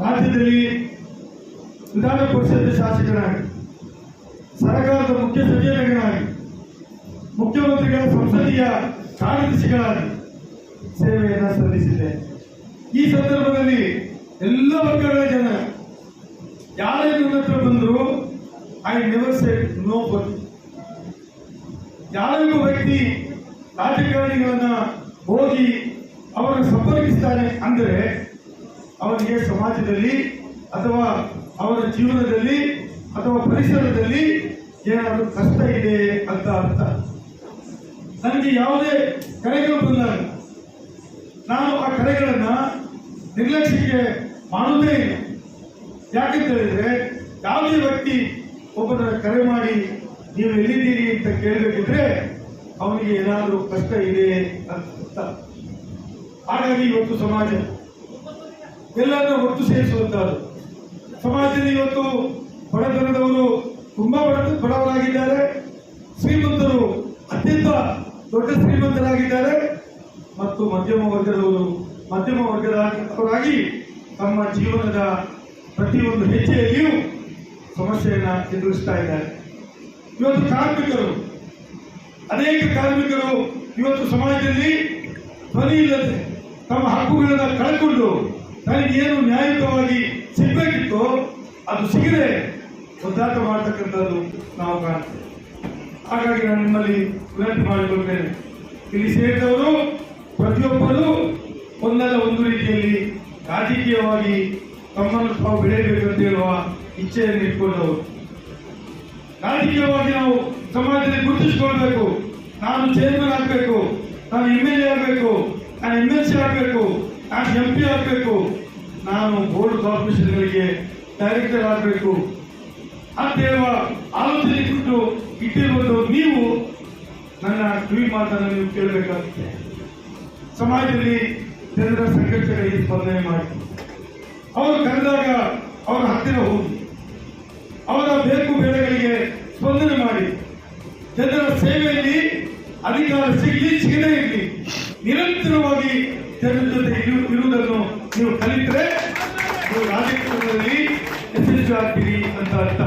ರಾಜ್ಯದಲ್ಲಿ ವಿಧಾನ ಪರಿಷತ್ ಶಾಸಕನಾಗಿ, ಸರ್ಕಾರದ ಮುಖ್ಯ ಸಚಿವರಾಗಿ ಮುಖ್ಯಮಂತ್ರಿಗಳ ಸಂಸದೀಯ ಕಾರ್ಯದರ್ಶಿಗಳಾಗಿ ಸೇವೆಯನ್ನು ಸಲ್ಲಿಸಿದೆ ಈ ಸಂದರ್ಭದಲ್ಲಿ ಎಲ್ಲ ವರ್ಗಗಳ ಜನ ಯಾರೇ ನನ್ನ ಹತ್ರ ಬಂದರು I never said no but ಯಾರೊಬ್ಬ ವ್ಯಕ್ತಿ ರಾಜಕಾರಣಿಗಳನ್ನ ಹೋಗಿ ಅವರನ್ನು ಸಂಪರ್ಕಿಸ್ತಾರೆ ಅಂದರೆ ಅವನಿಗೆ ಸಮಾಜದಲ್ಲಿ ಅಥವಾ ಅವರ ಜೀವನದಲ್ಲಿ ಅಥವಾ ಪರಿಸರದಲ್ಲಿ ಏನಾದರೂ ಕಷ್ಟ ಇದೆ ಅಂತ ಅರ್ಥ. ನನಗೆ ಯಾವುದೇ ಕರೆಗಳು ಬಂದಾಗ ನಾನು ಆ ಕರೆಗಳನ್ನು ನಿರ್ಲಕ್ಷ್ಯಕ್ಕೆ ಮಾಡುವುದೇ ಇಲ್ಲ. ಯಾಕೆಂತ ಹೇಳಿದ್ರೆ ಯಾವುದೇ ವ್ಯಕ್ತಿ ಒಬ್ಬರ ಕರೆ ಮಾಡಿ ನೀವು ಎಲ್ಲಿದ್ದೀರಿ ಅಂತ ಕೇಳಬೇಕಿದ್ರೆ ಅವನಿಗೆ ಏನಾದರೂ ಕಷ್ಟ ಇದೆ ಅಂತ ಹಾಗಾಗಿ ಇವತ್ತು ಸಮಾಜ ಎಲ್ಲರನ್ನ ಒಟ್ಟು ಸೇರಿಸುವಂತಹದ್ದು ಸಮಾಜದಲ್ಲಿ ಇವತ್ತು ಬಡತನದವರು ತುಂಬಾ ಬಡ ಬಡವರಾಗಿದ್ದಾರೆ. ಶ್ರೀಮಂತರು ಅತ್ಯಂತ ದೊಡ್ಡ ಶ್ರೀಮಂತರಾಗಿದ್ದಾರೆ. ಮತ್ತು ಮಧ್ಯಮ ವರ್ಗದವರು ಮಧ್ಯಮ ವರ್ಗದವರಾಗಿ ತಮ್ಮ ಜೀವನದ ಪ್ರತಿಯೊಂದು ಹೆಜ್ಜೆಯಲ್ಲಿಯೂ ಸಮಸ್ಯೆಯನ್ನು ಎದುರಿಸ್ತಾ ಇದ್ದಾರೆ. ಇವತ್ತು ಕಾರ್ಮಿಕರು, ಅನೇಕ ಕಾರ್ಮಿಕರು ಇವತ್ತು ಸಮಾಜದಲ್ಲಿ ಧ್ವನಿ ಇಲ್ಲದೆ ತಮ್ಮ ಹಕ್ಕುಗಳನ್ನು ಕಳ್ಕೊಂಡು ತನಗೆ ಏನು ನ್ಯಾಯಯುತವಾಗಿ ಸಿಗಬೇಕಿತ್ತು ಅದು ಸಿಗದೆ ಒದ್ದಾಟ ಮಾಡ್ತಕ್ಕಂಥದ್ದು ನಾವು ಕಾಣ್ತೇವೆ. ಹಾಗಾಗಿ ನಾನು ನಿಮ್ಮಲ್ಲಿ ವಿನಂತಿ ಮಾಡಿಕೊಳ್ತೇನೆ ಇಲ್ಲಿ ಸೇರಿದವರು ಪ್ರತಿಯೊಬ್ಬರು ಒಂದಲ್ಲ ಒಂದು ರೀತಿಯಲ್ಲಿ ರಾಜಕೀಯವಾಗಿ ತಮ್ಮನ್ನು ತಾವು ಬೆಳೆಯಬೇಕಂತ ಹೇಳುವ ಇಚ್ಛೆಯನ್ನು ಇಟ್ಕೊಂಡವರು. ರಾಜಕೀಯವಾಗಿ ನಾವು ಸಮಾಜದಲ್ಲಿ ಗುರುತಿಸಿಕೊಳ್ಬೇಕು. ನಾನು ಚೇರ್ಮನ್ ಆಗಬೇಕು. ನಾನು ಎಂ ಎಲ್ ಎ ಆಗಬೇಕು. ನಾನು ಎಂ ಎಲ್ ಸಿ ಆಗಬೇಕು. ನಾನು ಎಂ ಪಿ ಆಗಬೇಕು. ನಾನು ಬೋರ್ಡ್ ಕಾರ್ಪೊರೇಷನ್ಗಳಿಗೆ ಡೈರೆಕ್ಟರ್ ಆಗಬೇಕು. ಅಂತ ಹೇಳುವ ಆಲೋಚನೆ ಕೊಟ್ಟು ಇಟ್ಟಿರುವಂತಹ ನೀವು, ನನ್ನ ಕಿವಿ ಮಾತನ್ನು ನೀವು ಕೇಳಬೇಕಾಗುತ್ತೆ. ಸಮಾಜದಲ್ಲಿ ಜನರ ಸಂಘರ್ಷಗಳಿಗೆ ಸ್ಪಂದನೆ ಮಾಡಿ. ಅವರು ಕರೆದಾಗ ಅವರ ಹತ್ತಿರ ಹೋಗಿ. ಅವರ ಬೇಕು ಬೇಡಗಳಿಗೆ ಸ್ಪಂದನೆ ಮಾಡಿ. ಜನರ ಸೇವೆಯಲ್ಲಿ ಅಧಿಕಾರ ಸಿಗಲಿ, ಸಿಗದೇ ಇರಲಿ, ನಿರಂತರವಾಗಿ ಜನರ ಜೊತೆ ಇರು- ಇರುವುದನ್ನು ನೀವು ಕಲಿತರೆ ನೀವು ರಾಜಕೀಯದಲ್ಲಿ ಯಶಸ್ವಿ ಆಗ್ತೀರಿ ಅಂತ ಅರ್ಥ.